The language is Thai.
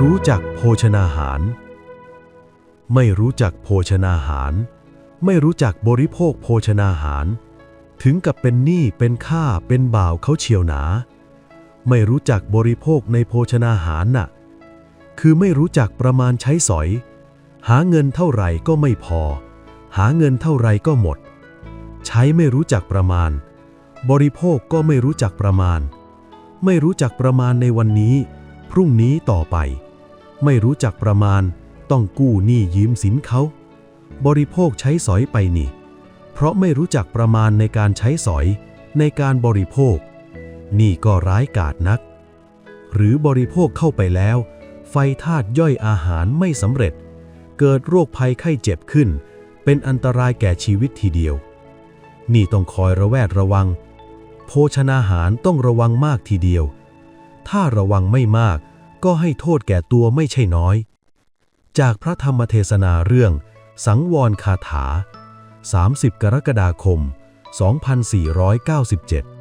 รู้จักโภชนาหาร ไม่รู้จักโภชนาหาร ไม่รู้จักบริโภคโภชนาหาร ถึงกับเป็นหนี้เป็นข้าเป็นบ่าวเขาเชียวหนา ไม่รู้จักบริโภคในโภชนาหารน่ะ คือไม่รู้จักประมาณใช้สอย หาเงินเท่าไหร่ก็ไม่พอ หาเงินเท่าไหร่ก็หมด ใช้ไม่รู้จักประมาณ บริโภคก็ไม่รู้จักประมาณ ไม่รู้จักประมาณในวันนี้ พรุ่งนี้ต่อไป ไม่รู้จักประมาณ ต้องกู้หนี้ยืมสินเขา บริโภคใช้สอยไปนี่ เพราะไม่รู้จักประมาณในการใช้สอย ในการบริโภค นี่ก็ร้ายกาจนัก หรือบริโภคเข้าไปแล้ว ไฟธาตุย่อยอาหารไม่สำเร็จ เกิดโรคภัยไข้เจ็บขึ้น เป็นอันตรายแก่ชีวิตทีเดียว นี่ต้องคอยระแวดระวัง โภชนาหารต้องระวังมากทีเดียว ถ้าระวังไม่มาก ก็ให้โทษแก่ตัวไม่ใช่น้อย จากพระธรรมเทศนาเรื่อง สังวรคาถา 30 กรกฎาคม 2497